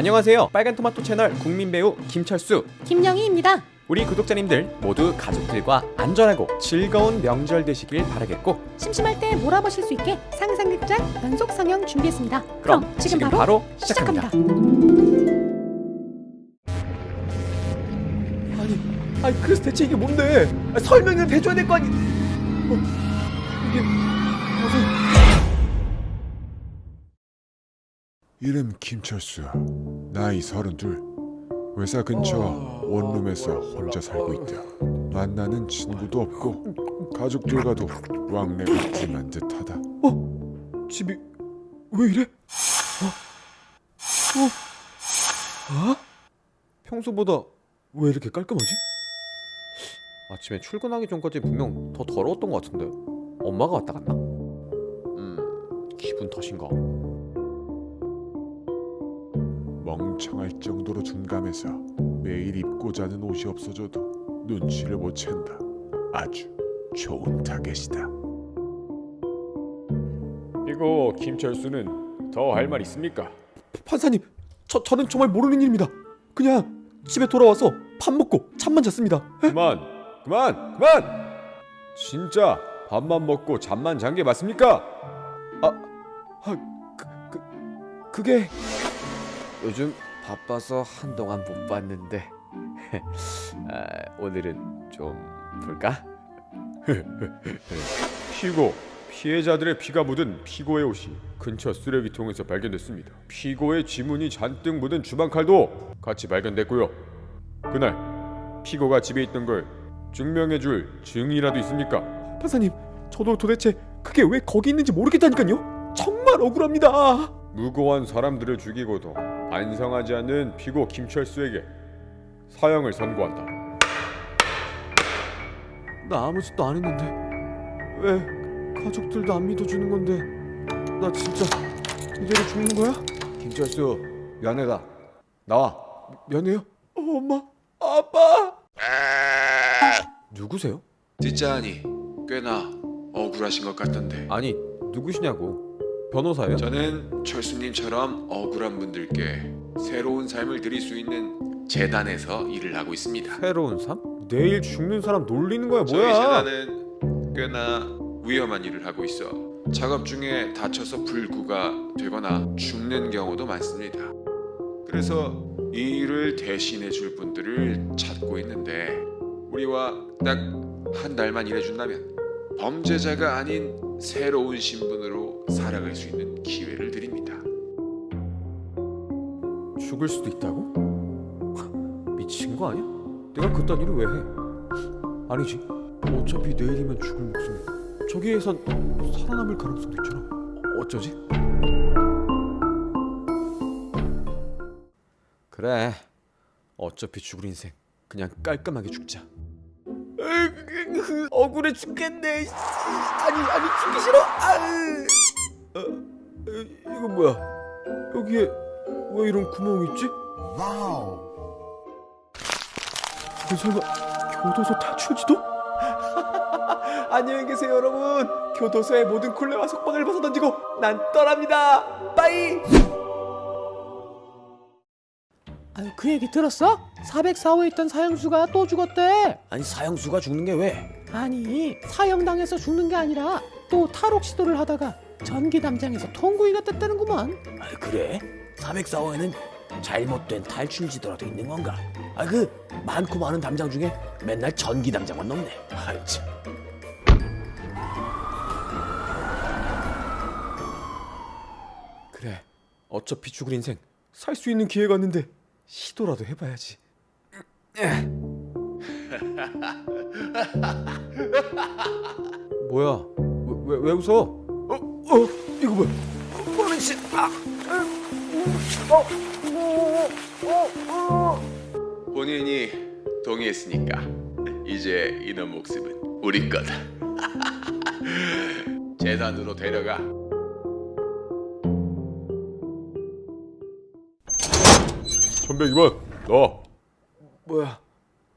안녕하세요. 빨간 토마토 채널 국민 배우 김철수. 김영희입니다. 우리 구독자님들 모두 가족들과 안전하고 즐거운 명절 되시길 바라겠고 심심할 때 몰아보실 수 있게 상상극장 연속 상영 준비했습니다. 그럼, 그럼, 지금, 바로, 시작합니다. 아니, 아니 그래서 대체 이게 뭔데? 아, 설명을 해줘야 될 거 아니? 어, 이게 이름 김철수 나이 서른둘 회사 근처 원룸에서 혼자 살고 있다 만나는 친구도 없고 가족들과도 왕래가 심한 듯하다 집이 왜 이래? 어? 어? 어? 평소보다 왜 이렇게 깔끔하지? 아침에 출근하기 전까지 분명 더 더러웠던 것 같은데 엄마가 왔다 갔나? 음 기분 탓인가? 멍청할 정도로 둔감해서 매일 입고 자는 옷이 없어져도 눈치를 못 챈다 아주 좋은 타겟이다 이거 김철수는 더 할 말 있습니까? 판사님, 저 저는 정말 모르는 일입니다. 그냥 집에 돌아와서 밥 먹고 잠만 잤습니다. 그만 그만 그만 진짜 밥만 먹고 잠만 잔 게 맞습니까? 그게 요즘 바빠서 한동안 못 봤는데 아, 오늘은 좀 볼까? 피고 피해자들의 피가 묻은 피고의 옷이 근처 쓰레기통에서 발견됐습니다. 피고의 지문이 잔뜩 묻은 주방칼도 같이 발견됐고요. 그날 피고가 집에 있던 걸 증명해줄 증이라도 있습니까? 판사님, 저도 도대체 그게 왜 거기 있는지 모르겠다니까요. 정말 억울합니다. 무고한 사람들을 죽이고도 반성하지 않는 피고 김철수에게 사형을 선고한다. 나 아무 짓도 안 했는데 왜 가족들도 안 믿어주는 건데 나 진짜 이대로 죽는 거야? 김철수 면회다. 나와. 미안해요. 어, 엄마, 아빠. 누구세요? 듣자하니 꽤나 억울하신 것 같던데 아니 누구시냐고. 변호사예요? 저는 철수님처럼 억울한 분들께 새로운 삶을 드릴 수 있는 재단에서 일을 하고 있습니다 새로운 삶? 내일 죽는 사람 놀리는 거야 저희 뭐야? 재단은 꽤나 위험한 일을 하고 있어 작업 중에 다쳐서 불구가 되거나 죽는 경우도 많습니다 그래서 이 일을 대신해 줄 분들을 찾고 있는데 우리와 딱 한 달만 일해준다면 범죄자가 아닌 새로운 신분으로 살아갈 수 있는 기회를 드립니다. 죽을 수도 있다고? 미친 거 아니야? 내가 그딴 일을 왜 해? 아니지. 어차피 내일이면 죽을 목숨이. 저기에선 살아남을 가능성도 있잖아. 어쩌지? 그래. 어차피 죽을 인생 그냥 깔끔하게 죽자. 억울해 죽겠네. 아니 아니 죽기 싫어. 아, 어, 이거 뭐야? 여기에 왜 이런 구멍이 있지? 이거 설마 교도소 탈출지도? 안녕히 계세요 여러분 교도소의 모든 콜레와 속박을 벗어던지고 난 떠납니다 빠이 아유 그 얘기 들었어? 404호에 있던 사형수가 또 죽었대. 아니 사형수가 죽는 게 왜? 아니 사형당해서 죽는 게 아니라 또 탈옥 시도를 하다가 전기 담장에서 통구이가 떴다는구먼. 아 그래? 404호에는 잘못된 탈출지도라도 있는 건가? 아 그 많고 많은 담장 중에 맨날 전기 담장만 넘네. 아이 참. 그래 어차피 죽을 인생 살 수 있는 기회가 왔는데 시도라도 해봐야지 뭐야 왜, 왜, 왜 웃어? 어? 어? 이거 뭐야? 뭐는 씨 아! 본인이 동의했으니까 이제 이놈 목숨은 우리 거다. 재단으로 데려가. 천백 2번 너 뭐야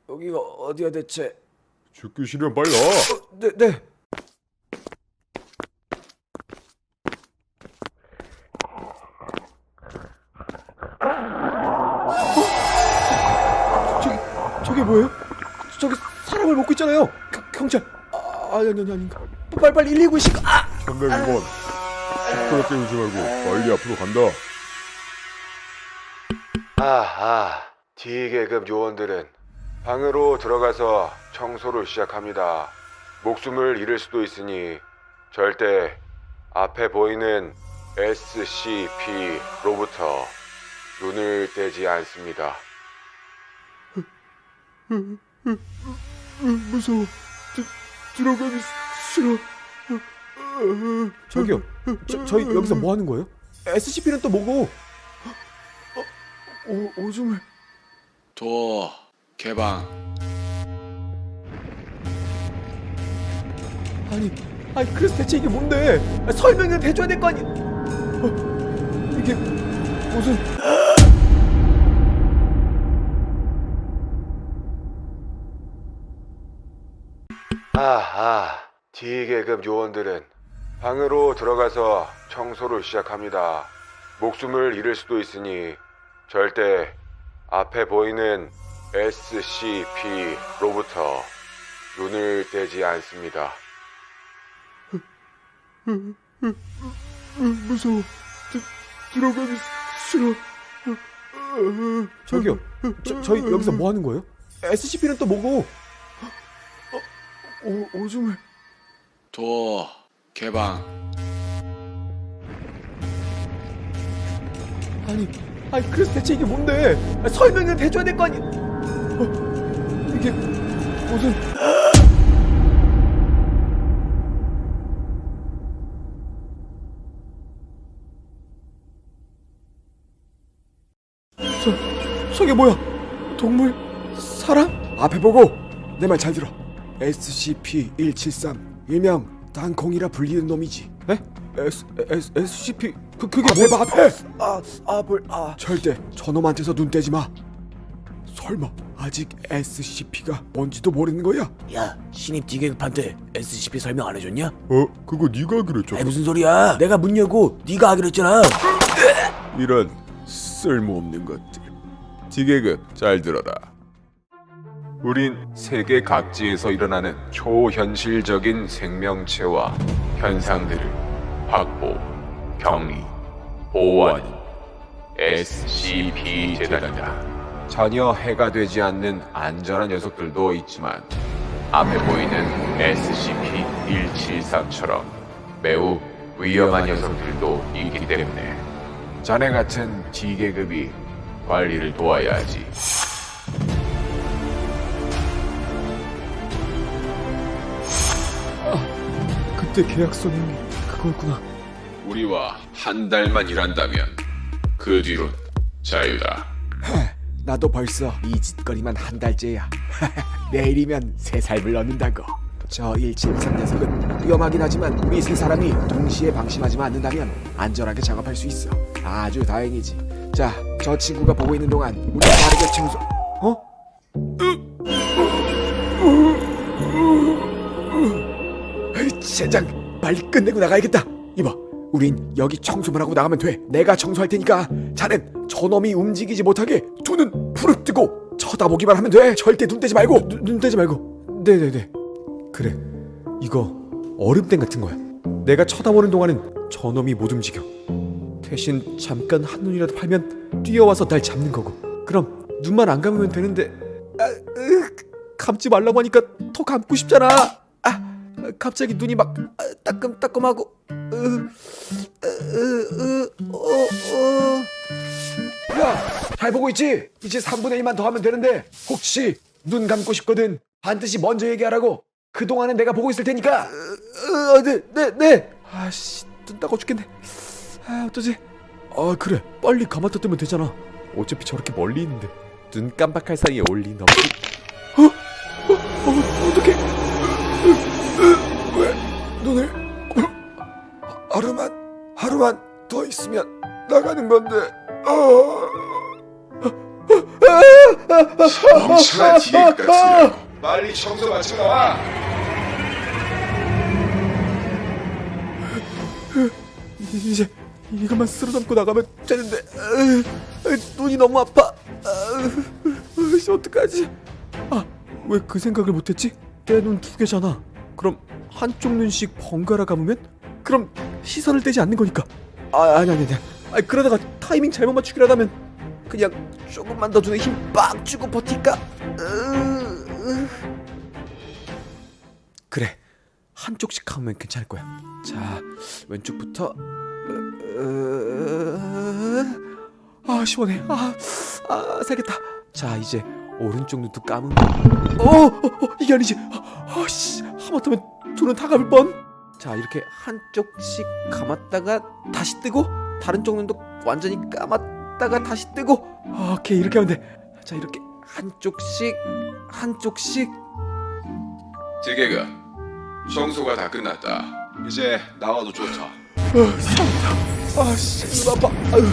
여기가 어디야 대체 죽기 싫으면 빨리 나와. 네, 네. 아, 아니 아니 아니. 빨리 빨리 119 식. 아, 301번 시끄럽게 울지 말고 빨리 앞으로 간다 아아 D계급 요원들은 방으로 들어가서 청소를 시작합니다. 목숨을 잃을 수도 있으니 절대 앞에 보이는 SCP로부터 눈을 떼지 않습니다. 무서워. 들, 들어가기 싫어. 저기요. 저, 저희 여기서 뭐 하는 거예요? SCP는 또 뭐고? 오, 오줌을. 도어 개방. 아니, 아니 그래서 대체 이게 뭔데? 아, 설명을 해줘야 될 거 아니? 어, 이게 무슨? 아아 D계급 요원들은 방으로 들어가서 청소를 시작합니다. 목숨을 잃을 수도 있으니 절대 앞에 보이는 SCP로부터 눈을 떼지 않습니다. 무서워. 들, 들어가기 싫어. 저기요. 저, 저희 여기서 뭐 하는 거예요? SCP는 또 뭐고? 오, 오줌을. 도어 개방. 아니, 아니 그래서 대체 이게 뭔데? 아, 설명을 해줘야 될 거 아니? 어, 이게 무슨? 저, 저게 뭐야? 동물? 사람? 앞에 보고 내 말 잘 들어. SCP-173 일명 땅콩이라 불리는 놈이지. 에? S, S, SCP 그 그게 앞에 뭐? 봐 앞에. 아, 아, 뭘, 아. 절대 저놈한테서 눈 떼지 마. 설마 아직 SCP가 뭔지도 모르는 거야? 야 신입 D계급한테 SCP 설명 안 해줬냐? 어? 그거 네가 그랬잖아 아이 무슨 소리야 내가 문 열고 네가 하기로 했잖아 이런 쓸모없는 것들 D계급 잘 들어라 우린 세계 각지에서 일어나는 초현실적인 생명체와 현상들을 확보, 격리, 보호하는 SCP 재단이다. 전혀 해가 되지 않는 안전한 녀석들도 있지만 앞에 보이는 SCP-173처럼 매우 위험한 녀석들도 있기 때문에 자네 같은 D계급이 관리를 도와야 하지. 그때 계약서 내용이 그거였구나. 우리와 한 달만 일한다면 그 뒤론 자유다. 나도 벌써 이 짓거리만 한 달째야. 내일이면 새 삶을 얻는다고. 저 173 녀석은 위험하긴 하지만 우리 세 사람이 동시에 방심하지만 않는다면 안전하게 작업할 수 있어. 아주 다행이지. 자, 저 친구가 보고 있는 동안 우리 빠르게 청소. 어? 에이, 젠장, 빨리 끝내고 나가야겠다. 이봐, 우린 여기 청소만 하고 나가면 돼. 내가 청소할 테니까 자넨 저놈이 움직이지 못하게 두 눈 부릅뜨고 쳐다보기만 하면 돼. 절대 눈 떼지 말고. 눈, 눈 떼지 말고. 네네네. 그래. 이거 얼음땡 같은 거야. 내가 쳐다보는 동안은 저놈이 못 움직여. 대신 잠깐 한눈이라도 팔면 뛰어와서 날 잡는 거고. 그럼 눈만 안 감으면 되는데 아, 으, 감지 말라고 하니까 더 감고 싶잖아. 아, 갑자기 눈이 막 아, 따끔따끔하고. 으, 으, 으, 으, 어, 어. 야, 잘 보고 있지? 이제 3분의 1만 더 하면 되는데 혹시 눈 감고 싶거든 반드시 먼저 얘기하라고. 그동안은 내가 보고 있을 테니까. 어, 네, 네, 네. 아씨, 눈 따가워 죽겠네. 아, 어쩌지? 아, 그래. 빨리 감았다 뜨면 되잖아. 어차피 저렇게 멀리 있는데. 눈 깜박할 사이에 올린 너무. 어? 어, 어떡해? 하루만 더 있으면 나가는 건데. 멍청한 디에이크 같으냐 빨리 청소 마치고 나와 이제 이것만 쓸어 담고 나가면 되는데. 으, 으, 눈이 너무 아파. 으, 으, 으, 어떡하지? 아, 왜 그 생각을 못했지? 내 눈 두 개잖아. 그럼 한쪽 눈씩 번갈아 감으면 그럼 시선을 떼지 않는 거니까. 아 아니 아니 아니. 아니 그러다가 타이밍 잘못 맞추기로 하다면 그냥 조금만 더 눈에 힘 빡 주고 버틸까? 그래 한쪽씩 감으면 괜찮을 거야. 자 왼쪽부터. 아 시원해. 아, 아 살겠다. 자 이제 오른쪽 눈도 감으면. 어, 어, 어 이게 아니지. 아, 씨 하마터면 둘은 다 감을 뻔. 자 이렇게 한쪽씩 감았다가 다시 뜨고 다른 쪽 눈도 완전히 감았다가 다시 뜨고 아, 오케이 이렇게 하면 돼. 자 이렇게 한쪽씩 한쪽씩 딜개그 청소가 다 끝났다. 이제 나와도 좋다. 아씨 눈 아파. 아유,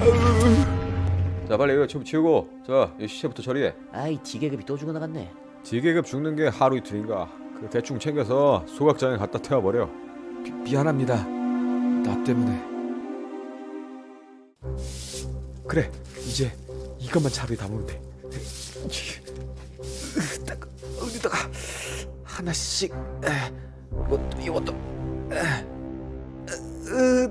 아유. 자 빨리 이거 좀 치우고 자이 시체부터 처리해. 아이 디계급이 또 죽어나갔네. D계급 죽는 게 하루 이틀인가. 그 대충 챙겨서 소각장에 갖다 태워버려. 미, 미안합니다. 나 때문에. 그래, 이제 이것만 자루에 담으면 돼. 딱 어디다가 하나씩. 에, 이것도 이것도.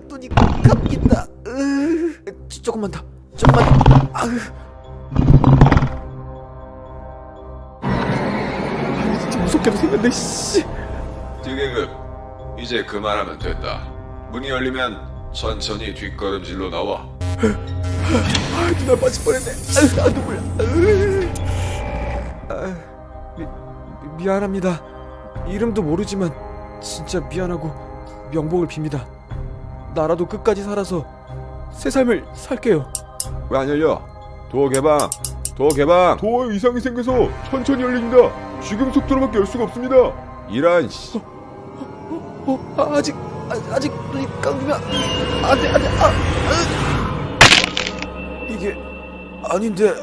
눈이 감긴다. 으, 조금만 더, 조금만. 더. 아으. 생겼네. 씨. 딜개그 이제 그만하면 됐다. 문이 열리면 천천히 뒷걸음질로 나와. 아, 눈알 빠질 뻔했네. 아, 눈물. 아, 미, 미- 미안합니다. 이름도 모르지만 진짜 미안하고 명복을 빕니다. 나라도 끝까지 살아서 새 삶을 살게요. 왜 안 열려? 도어 개방. 도어 개방. 도어에 이상이 생겨서 천천히 열립니다. 지금 속도로밖에 열 수가 없습니다. 이란 씨. 어, 아, 아직 아, 아직 눈이 감기면 안돼 안돼. 아, 아. 이게 아닌데.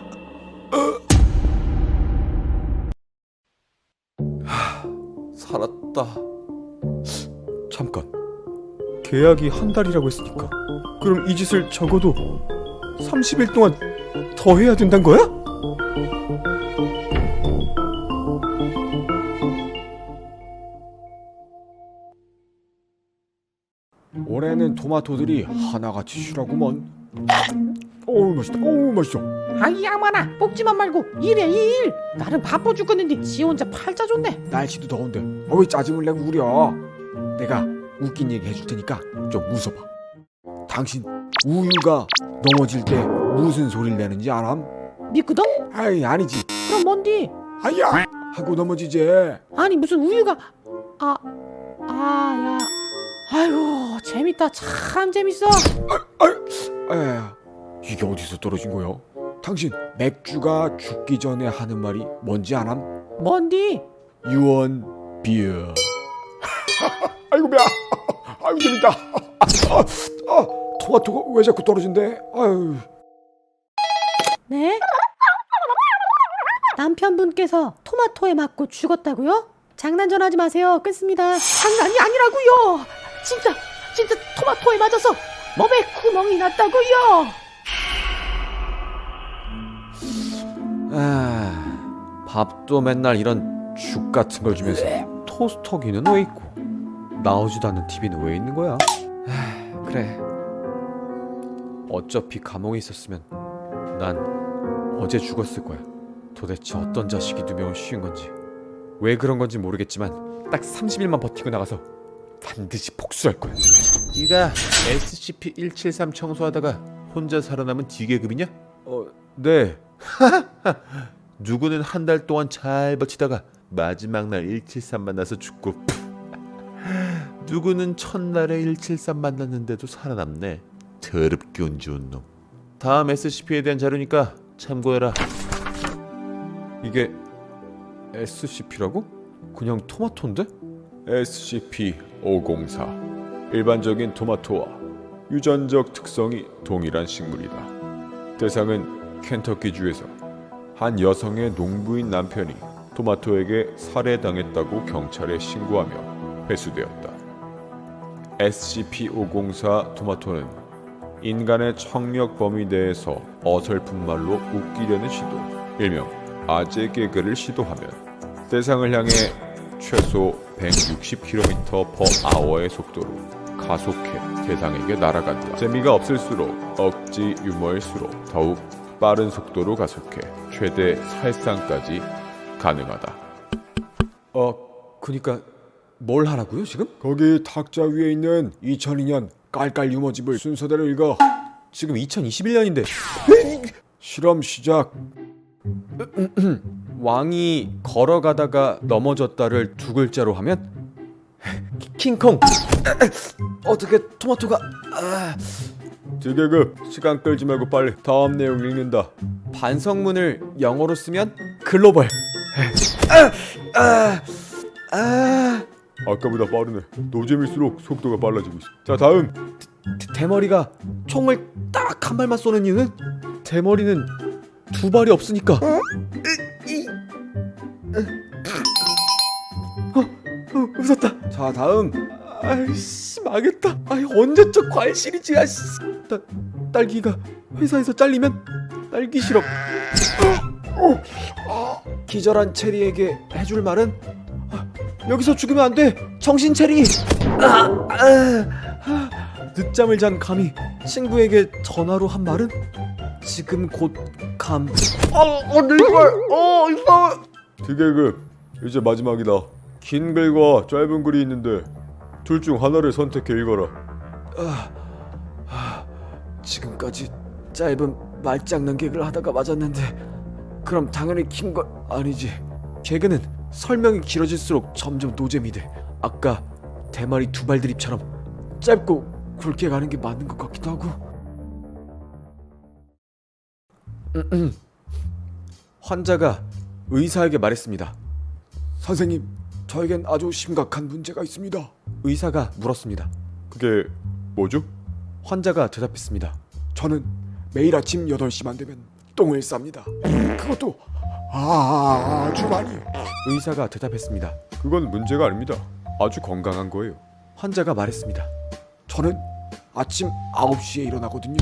하, 살았다. 잠깐. 계약이 한 달이라고 했으니까. 그럼 이 짓을 적어도 30일 동안 더 해야 된다는 거야? 토마토들이 하나같이 실하구먼. 어우 맛있다. 어우 맛있어. 아이 양반아 뽑지만 말고 일해 일 나는 바빠 죽겠는데 지 혼자 팔자 좋네 날씨도 더운데 어, 왜 짜증을 내고 우려? 내가 웃긴 얘기 해줄 테니까 좀 웃어봐. 당신 우유가 넘어질 때 무슨 소리를 내는지 알람? 미끄덩? 아이 아니지. 그럼 뭔디? 아야 하고 넘어지지. 아니 무슨 우유가 아 아야 아이고 재밌다 참 재밌어 에 이게 어디서 떨어진 거요? 당신 맥주가 죽기 전에 하는 말이 뭔지 아남? 뭔디? 유언 비어. 아이고 배야. 아이고 재밌다. 아, 아, 토마토가 왜 자꾸 떨어진대? 아유. 네? 남편분께서 토마토에 맞고 죽었다고요? 장난 좀 하지 마세요. 끊습니다. 장난이 아니라고요. 진짜 진짜 토마토에 맞아서 몸에 구멍이 났다고요. 아, 밥도 맨날 이런 죽 같은 걸 주면서 토스터기는 왜 있고 나오지도 않는 TV는 왜 있는 거야? 아, 그래. 어차피 감옥에 있었으면 난 어제 죽었을 거야. 도대체 어떤 자식이 누명을 씌운 건지 왜 그런 건지 모르겠지만 딱 30일만 버티고 나가서 반드시 복수할 거야. 네가 SCP-173 청소하다가 혼자 살아남은 D계급이냐? 어, 네. 누구는 한 달 동안 잘 버티다가 마지막 날 173 만나서 죽고 누구는 첫날에 173 만났는데도 살아남네 더럽게 운 좋은 놈 다음 SCP에 대한 자료니까 참고해라 이게 SCP라고? 그냥 토마토인데? SCP-504 일반적인 토마토와 유전적 특성이 동일한 식물이다. 대상은 켄터키주에서 한 여성의 농부인 남편이 토마토에게 살해당했다고 경찰에 신고하며 회수되었다. SCP-504 토마토는 인간의 청력 범위 내에서 어설픈 말로 웃기려는 시도, 일명 아재 개그를 시도하면 대상을 향해 최소 160km/h의 속도로 가속해 대상에게 날아간다. 재미가 없을수록 억지 유머일수록 더욱 빠른 속도로 가속해 최대 살상까지 가능하다. 어, 그니까 뭘 하라고요 지금? 거기 탁자 위에 있는 2002년 깔깔 유머집을 순서대로 읽어. 지금 2021년인데 실험 시작. 왕이 걸어가다가 넘어졌다를 두 글자로 하면 킹콩. 어떻게 토마토가 아, 지계급 시간 끌지 말고 빨리 다음 내용 읽는다. 반성문을 영어로 쓰면 글로벌. 아, 아, 아. 아까보다 빠르네. 노잼일수록 속도가 빨라지고 있어. 자 다음 대머리가 총을 딱 한 발만 쏘는 이유는 대머리는 두 발이 없으니까. 자 다음. 아이씨 망했다. 아이 언제적 과일시리즈 아씨. 딸 딸기가 회사에서 잘리면 딸기 시럽. 어, 기절한 체리에게 해줄 말은 아, 여기서 죽으면 안 돼. 정신 체리. 아, 아, 아. 늦잠을 잔 감이 친구에게 전화로 한 말은 지금 곧 감. 지계급 이제 마지막이다. 긴 글과 짧은 글이 있는데 둘 중 하나를 선택해 읽어라. 지금까지 짧은 말장난 개그를 하다가 맞았는데 그럼 당연히 긴 걸 아니지. 개그는 설명이 길어질수록 점점 노잼이 돼. 아까 대마리 두발 드립처럼 짧고 굵게 가는 게 맞는 것 같기도 하고. 환자가 의사에게 말했습니다. 선생님, 저에겐 아주 심각한 문제가 있습니다. 의사가 물었습니다. 그게 뭐죠? 환자가 대답했습니다. 저는 매일 아침 8시만 되면 똥을 쌉니다. 그것도 아주 많이. 의사가 대답했습니다. 그건 문제가 아닙니다. 아주 건강한 거예요. 환자가 말했습니다. 저는 아침 9시에 일어나거든요.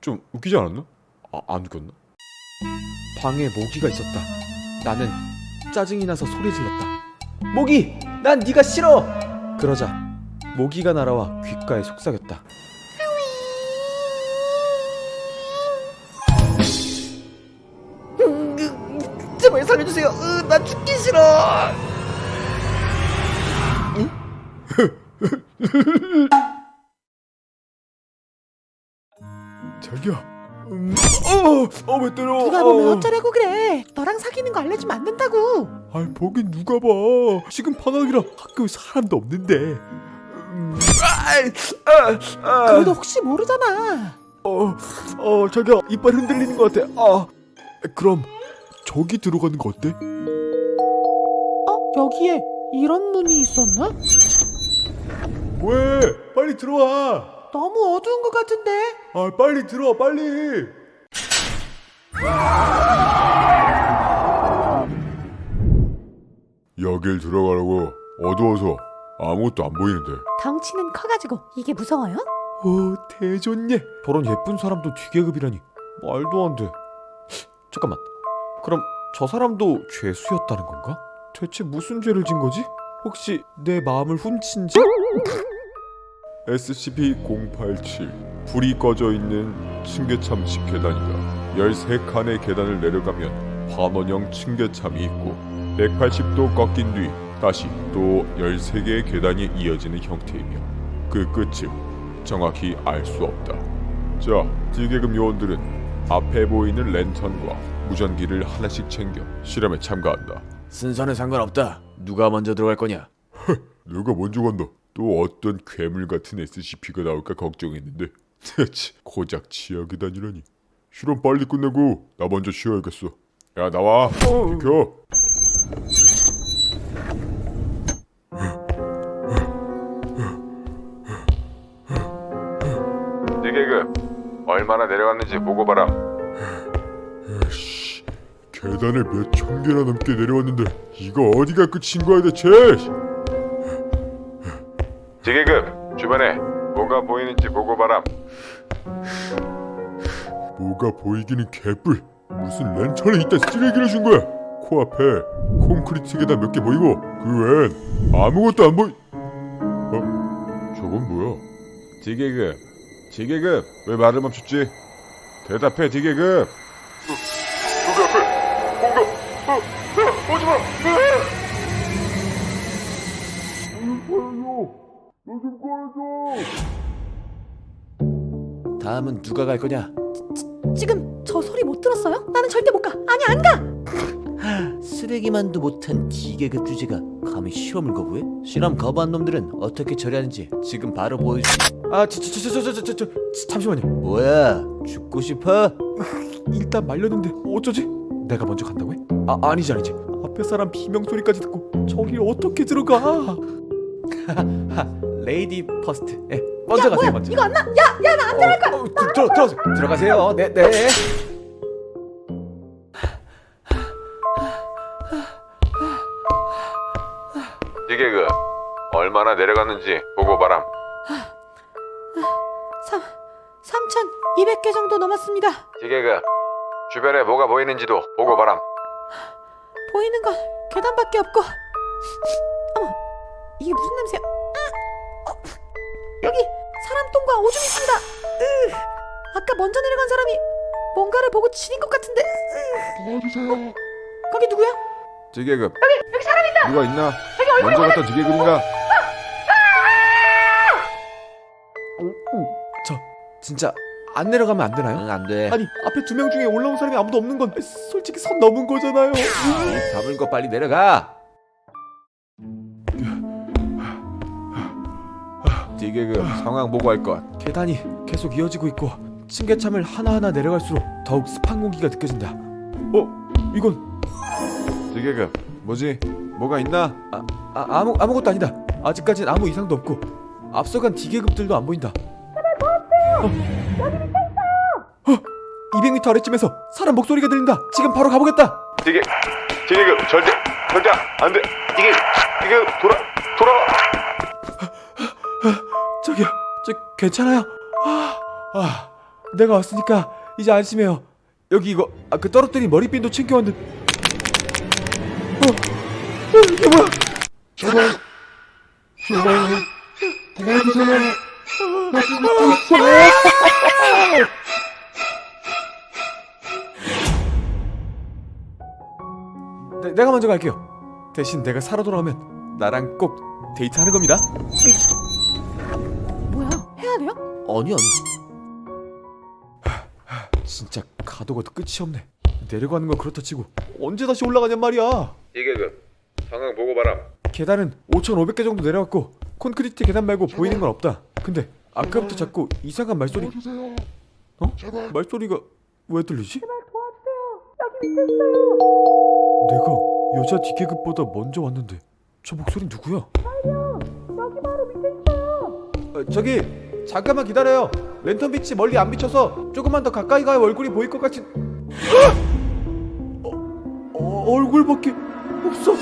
좀 웃기지 않았나? 아, 안 웃겼나? 방에 모기가 있었다. 나는 짜증이 나서 소리 질렀다. 모기, 난 네가 싫어. 그러자 모기가 날아와 귓가에 속삭였다. 제발 살려주세요. 으, 나 죽기 싫어. 자기야. 음, 어, 어, 왜 때려? 누가 보면 어. 어쩌라고 그래. 너랑 사귀는 거 알려주면 안 된다고. 아, 보긴 누가 봐. 지금 방학이라 학교에 사람도 없는데. 음, 아, 아, 아, 그래도 혹시 모르잖아. 어, 어, 자기야, 이빨 흔들리는 것 같아. 아, 그럼 저기 들어가는 거 어때? 어? 여기에 이런 문이 있었나? 왜? 빨리 들어와. 너무 어두운 것 같은데. 아, 빨리 들어와, 빨리. 여길 들어가라고. 어두워서 아무것도 안 보이는데. 덩치는 커가지고 이게 무서워요? 오 대존예 저런 예쁜 사람도 뒤계급이라니 말도 안 돼 잠깐만 그럼 저 사람도 죄수였다는 건가? 대체 무슨 죄를 진 거지? 혹시 내 마음을 훔친 지? SCP-087 불이 꺼져 있는 층계참 집 계단이다. 13칸의 계단을 내려가면 환원형 층계참이 있고 180도 꺾인 뒤 다시 또 13개의 계단이 이어지는 형태이며 그 끝을 정확히 알 수 없다. 자, D계급 요원들은 앞에 보이는 랜턴과 무전기를 하나씩 챙겨 실험에 참가한다. 순서는 상관없다. 누가 먼저 들어갈 거냐? 누가 먼저 간다. 또 어떤 괴물 같은 SCP가 나올까 걱정했는데 치, 고작 치약이 다니라니. 실험 빨리 끝내고 나 먼저 쉬어야겠어. 야 나와. 비켜. 니계급 얼마나 내려갔는지 보고 봐라. 씨, 계단을 몇 천 개나 넘게 내려왔는데 이거 어디가 끝인 거야 대체? 지계급 주변에 뭐가 보이는지 보고 바람. 뭐가 보이기는 개뿔. 무슨 랜턴에 있다 쓰레기를 준 거야. 코앞에 콘크리트 계단 몇 개 보이고 그 외엔 아무것도 안 보이. 어? 저건 뭐야? 디계급. 디계급. 왜 말을 멈췄지? 대답해 디계급. 누구 앞에 뭔가 어, 어, 오지 마. 다음은 누가 갈 거냐? 지 금 저 소리 못 들었어요? 나는 절대 못 가. 아니 안 가. 쓰레기만도 못한 기계급 주제가 감히 실험을 거부해? 실험 거부한 놈들은 어떻게 처리하는지 지금 바로 보여주지 아, 저, 저, 저, 저, 저, 저, 저, 저, 잠시만요. 뭐야 죽고 싶어? 일단 말렸는데 어쩌지? 내가 먼저 간다고 해? 아, 아니지, 아니지. 앞에 사람 비명 소리까지 듣고 저기 어떻게 들어가? 레이디 퍼스트. 예, 먼저 야 가세요, 뭐야? 먼저. 이거 안 나? 야 야 나 안 들어갈 거야. 어, 들, 들어, 들어가세요. 들어가세요. 네, 네. 디계급. 얼마나 내려갔는지 보고 바람. 3 3,200개 정도 넘었습니다. 디계급. 주변에 뭐가 보이는지도 보고 바람. 보이는 건 계단밖에 없고. 어머, 이게 무슨 냄새야? 으, 어, 여기 사람 똥과 오줌 있습니다. 으, 아까 먼저 내려간 사람이 뭔가를 보고 지닌 것 같은데. 도와주세요. 거기 누구야? 디계급. 여기 여기 사람 있다. 누가 있나? 먼저 갔던 디계급인가? 저 진짜 안 내려가면 안 되나요? 응 안 돼 아니 앞에 두 명 중에 올라온 사람이 아무도 없는 건 솔직히 선 넘은 거잖아요. 담은 거 빨리 내려가 디계급 상황 보고할 것. 계단이 계속 이어지고 있고 층계참을 하나하나 내려갈수록 더욱 습한 공기가 느껴진다. 어? 이건 디계급. 뭐지? 뭐가 있나? 아, 아 아무 아무것도 아니다. 아직까진 아무 이상도 없고 앞서간 D계급들도 안 보인다. 어, 어, 200m 아래쯤에서 사람 목소리가 들린다. 지금 바로 가보겠다. 디계 디계급 절대 절대 안 돼. 디계 디계급 돌아 돌아와. 저기요, 저 괜찮아요. 아, 아, 내가 왔으니까 이제 안심해요. 여기 이거 아, 그 떨어뜨린 머리핀도 챙겨왔는데. 어, 어 이게 뭐야? 네, 내가 먼저 갈게요. 대신 내가 살아 돌아오면 나랑 꼭 데이트하는 겁니다. 아니 아니 진짜 가도가 끝이 없네. 내려가는 건 그렇다 치고 언제 다시 올라가냔 말이야. 디계급 상황 보고 바람. 계단은 5,500개 정도 내려갔고 콘크리트 계단 말고 보이는 건 없다. 근데 아까부터 자꾸 이상한 말소리. 어? 말소리가 왜 들리지? 내가 여자 D계급보다 먼저 왔는데 저 목소리 누구야? 여기 바로 밑에 있어요. 저기 잠깐만 기다려요. 랜턴 빛이 멀리 안 비쳐서 조금만 더 가까이 가야 얼굴이 보일 것 같은. 어, 어, 얼굴밖에 없어.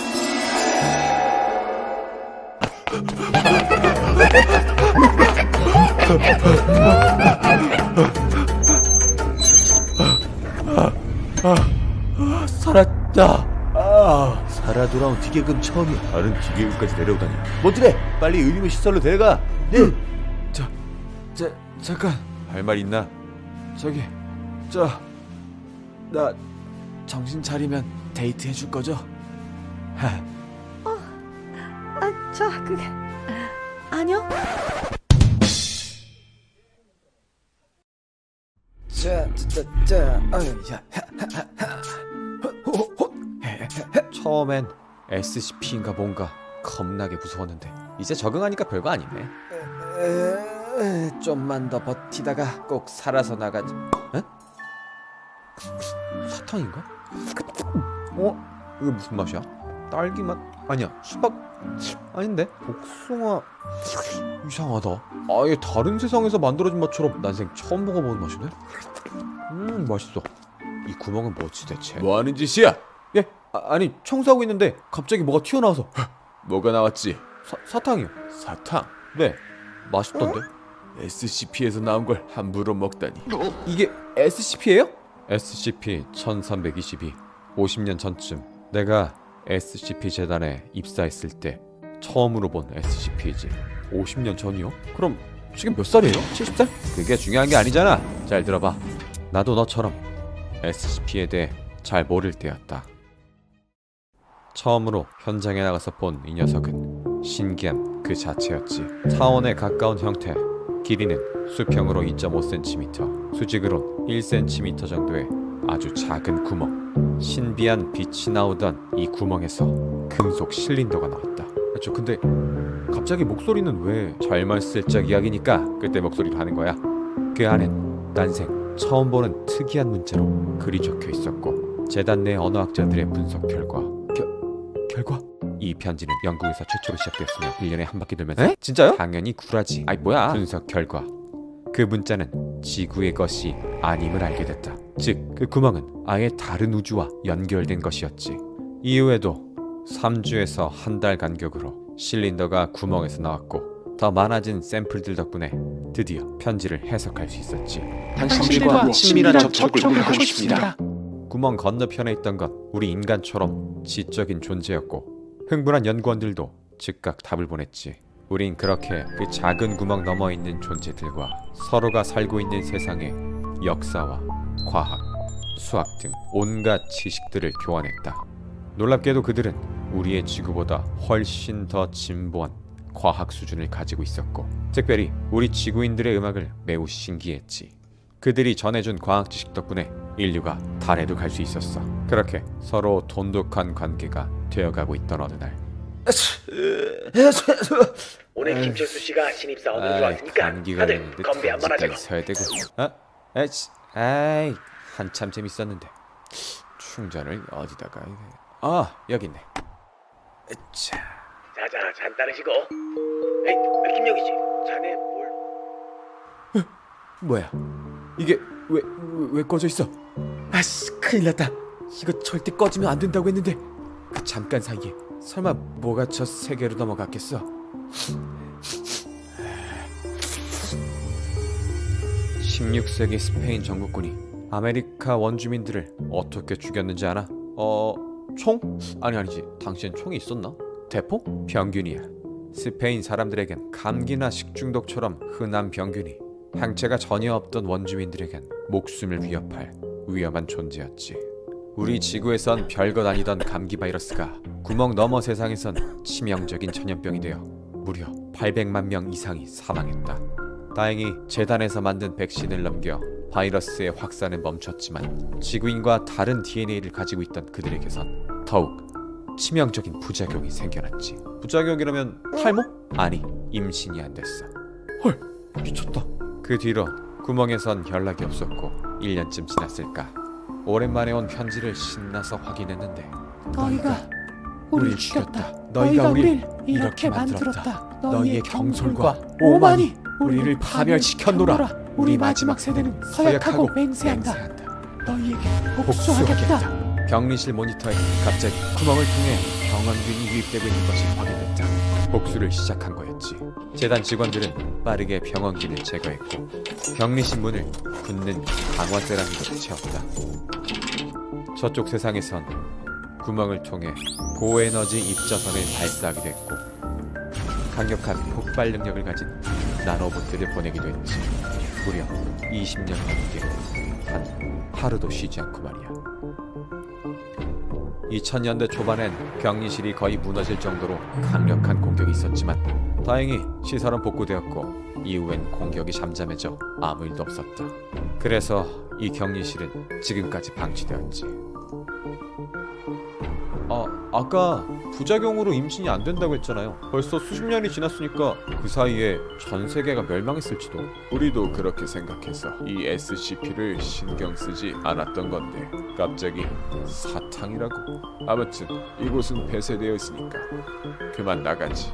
살았다. 아, 살아 돌아온 기계급 처음이야 다른 기계급까지 내려오다니. 뭐들해 빨리 의료무 시설로 데려가 네 자, 자, 잠깐 할 말 있나? 저기, 저, 나 정신 차리면 데이트 해줄 거죠? 하, 아, 저 그게 아니요. 처음엔 SCP인가 뭔가 겁나게 무서웠는데 이제 적응하니까 별거 아니네. 에, 좀만 더 버티다가 꼭 살아서 나가지. 사탕인가? 어? 이게 무슨 맛이야? 딸기 맛? 아니야 수박 아닌데 복숭아 이상하다 아예 다른 세상에서 만들어진 맛처럼 난생 처음 먹어보는 맛이네 음 맛있어 이 구멍은 뭐지 대체 뭐 하는 짓이야? 예 아, 아니 청소하고 있는데 갑자기 뭐가 튀어나와서 뭐가 나왔지? 사, 사탕이요 사탕. 네 맛있던데? SCP에서 나온 걸 함부로 먹다니. 이게 SCP예요? SCP-1322 50년 전쯤 내가 SCP 재단에 입사했을 때 처음으로 본 SCP이지 50년 전이요? 그럼 지금 몇 살이에요? 70살? 그게 중요한 게 아니잖아 잘 들어봐 나도 너처럼 SCP에 대해 잘 모를 때였다 처음으로 현장에 나가서 본 이 녀석은 신기한 그 자체였지 차원에 가까운 형태 길이는 수평으로 2.5cm, 수직으론 1cm 정도의 아주 작은 구멍. 신비한 빛이 나오던 이 구멍에서 금속 실린더가 나왔다. 저 근데 갑자기 목소리는 왜 잘만 슬쩍 이야기니까 그때 목소리로 하는 거야. 그 안엔 난생 처음 보는 특이한 문자로 글이 적혀 있었고 재단 내 언어학자들의 분석 결과 결과? 이 편지는 영국에서 최초로 시작되었으며 1년에 한 바퀴 돌면서 에? 진짜요? 당연히 구라지. 아이 뭐야? 분석 결과. 그 문자는 지구의 것이 아님을 알게 됐다. 즉 그 구멍은 아예 다른 우주와 연결된 것이었지. 이후에도 3주에서 한 달 간격으로 실린더가 구멍에서 나왔고 더 많아진 샘플들 덕분에 드디어 편지를 해석할 수 있었지. 당신들과 친밀한 접촉을 하고 싶습니다. 구멍 건너편에 있던 건 우리 인간처럼 지적인 존재였고 흥분한 연구원들도 즉각 답을 보냈지. 우린 그렇게 그 작은 구멍 너머 있는 존재들과 서로가 살고 있는 세상의 역사와 과학, 수학 등 온갖 지식들을 교환했다. 놀랍게도 그들은 우리의 지구보다 훨씬 더 진보한 과학 수준을 가지고 있었고, 특별히 우리 지구인들의 음악을 매우 신기했지. 그들이 전해준 과학 지식 덕분에 인류가 달에도 갈 수 있었어. 그렇게 서로 돈독한 관계가 되어가고 있던 어느 날. 오늘 김철수 씨가 신입사원으로 아이, 들어왔으니까 감기가 다들 있는데 건배 한번 하자고. 서야 되고. 어? 에이씨, 아이, 한참 재밌었는데 충전을 어디다가? 해야 돼? 아, 여기 있네. 자, 자자 잔 따르시고. 에이 김영희 씨, 자네 뭘? 뭐야? 이게 왜 왜 꺼져 있어? 아씨, 큰일 났다. 이거 절대 꺼지면 안 된다고 했는데 그 잠깐 사이에 설마 뭐가 저 세계로 넘어갔겠어? 16세기 스페인 정복군이 아메리카 원주민들을 어떻게 죽였는지 알아? 어, 총? 아니 아니지. 당시엔 총이 있었나? 대포? 병균이야. 스페인 사람들에겐 감기나 식중독처럼 흔한 병균이 항체가 전혀 없던 원주민들에겐 목숨을 위협할 위험한 존재였지. 우리 지구에선 별것 아니던 감기 바이러스가 구멍 너머 세상에선 치명적인 전염병이 되어 무려 800만 명 이상이 사망했다. 다행히 재단에서 만든 백신을 넘겨 바이러스의 확산은 멈췄지만 지구인과 다른 DNA를 가지고 있던 그들에게선 더욱 치명적인 부작용이 생겨났지. 부작용이라면 탈모? 아니, 임신이 안 됐어. 헐, 미쳤다. 그 뒤로 구멍에선 연락이 없었고 1년쯤 지났을까. 오랜만에 온 편지를 신나서 확인했는데 너희가 우릴 우릴 죽였다. 너희가 우릴 우릴 이렇게. 만들었다. 너희의 경솔과 오만이 우리를 파멸시켰노라. 우리 마지막 세대는 서약하고 맹세한다. 너희에게 복수하겠다. 격리실 모니터에 갑자기 구멍을 통해 병원균이 유입되고 있는 것이 확인됐다. 복수를 시작한 거였지. 재단 직원들은 빠르게 병원균을 제거했고 격리실 문을 붙는 강화 세라믹으로 채웠다. 저쪽 세상에선 구멍을 통해 고에너지 입자선을 발사하기도 했고 강력한 폭발 능력을 가진 나노봇들을 보내기도 했지. 무려 20년 넘게 단 하루도 쉬지 않고 말이야. 2000년대 초반엔 격리실이 거의 무너질 정도로 강력한 공격이 있었지만 다행히 시설은 복구되었고 이후엔 공격이 잠잠해져 아무 일도 없었다. 그래서 이 격리실은 지금까지 방치되었지. 아, 아까 부작용으로 임신이 안 된다고 했잖아요. 벌써 수십 년이 지났으니까 그 사이에 전 세계가 멸망했을지도. 우리도 그렇게 생각해서 이 SCP를 신경 쓰지 않았던 건데 갑자기 사탕이라고. 아무튼 이곳은 폐쇄되어 있으니까 그만 나가지.